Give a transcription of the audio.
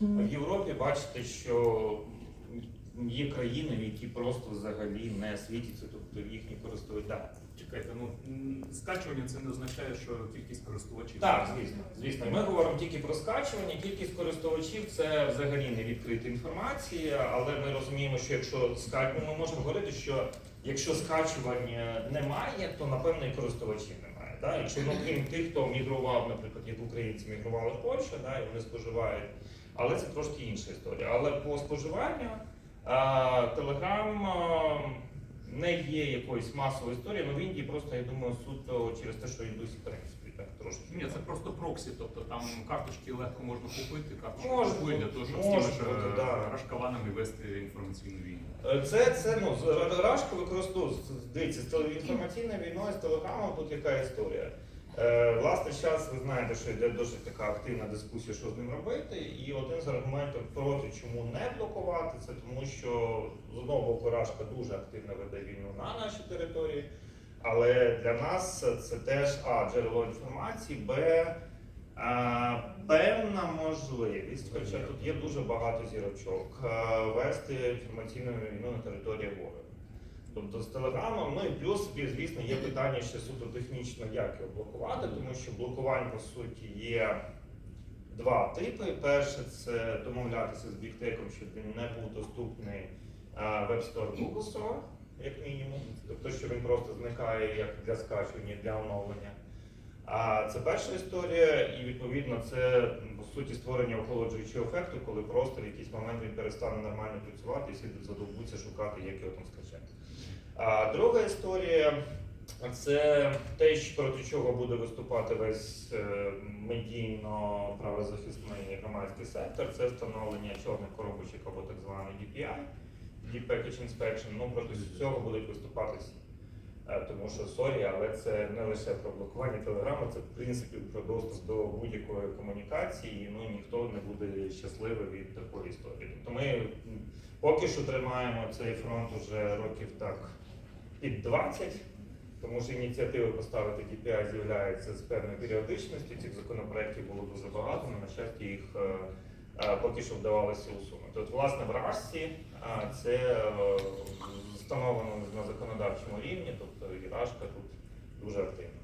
В Європі бачите, що є країни, які просто взагалі не світяться, тобто їхні користують. Так, Чекайте, ну скачування це не означає, що кількість користувачів. так, звісно, звісно. Ми говоримо тільки про скачування. Кількість користувачів це взагалі не відкрита інформація, але ми розуміємо, що якщо скач... ми можемо говорити, що якщо скачування немає, то напевно і користувачів немає. Да? Якщо ну, крім тих, хто мігрував, наприклад, як українці мігрували в Польщу, да, і вони споживають. Але це трошки інша історія. Але по споживанню Телеграм не є якоюсь масовою історією, але в Індії просто, я думаю, суто через те, що індусі, в принципі, трошки. Ні, це просто проксі, тобто там карточки легко можна купити, карточки Може купують для того, щоб з може тими ж бути, е, да. рашкаванами вести інформаційну війну. Е, Це, це ну, з- Рашко використовує, дивіться, з теле- інформаційною війною, з телеграмом тут яка історія. Е, власне, зараз ви знаєте, що йде досить така активна дискусія, що з ним робити. І один з аргументів проти чому не блокувати, це тому, що з одного боку Рашка дуже активно веде війну на нашій території. Але для нас це теж а джерело інформації, б а, певна можливість, хоча тут є дуже багато зірочок, а, вести інформаційну війну на території ворога. Тобто з телеграмом, ну і плюс, звісно, є питання ще суто технічно, як його блокувати, тому що блокувань по суті є два типи. Перше це домовлятися з біктеком, щоб він не був доступний а, в App Store Google Store, як мінімум. Тобто, що він просто зникає як для скачування, для оновлення. А це перша історія, і відповідно це по суті створення охолоджуючого ефекту, коли просто в якийсь момент він перестане нормально працювати і всі задовбуться шукати, як його там скачати. А друга історія це те, що проти чого буде виступати весь е, медійно-правозахисний громадський сектор, це встановлення чорних коробочок або так званий DPI, Deep Package Inspection. Ну проти цього будуть виступати всі. Е, Тому що сорі, але це не лише про блокування телеграму, це в принципі про доступ до будь-якої комунікації. Ну ніхто не буде щасливий від такої історії. Тобто ми поки що тримаємо цей фронт уже років так під 20, тому що ініціативи поставити DPI з'являються з певною періодичністю. Цих законопроєктів було дуже багато, на щастя їх е, поки що вдавалося усунути. От, власне, в Рашці е, це е, встановлено на законодавчому рівні, тобто і Рашка тут дуже активна.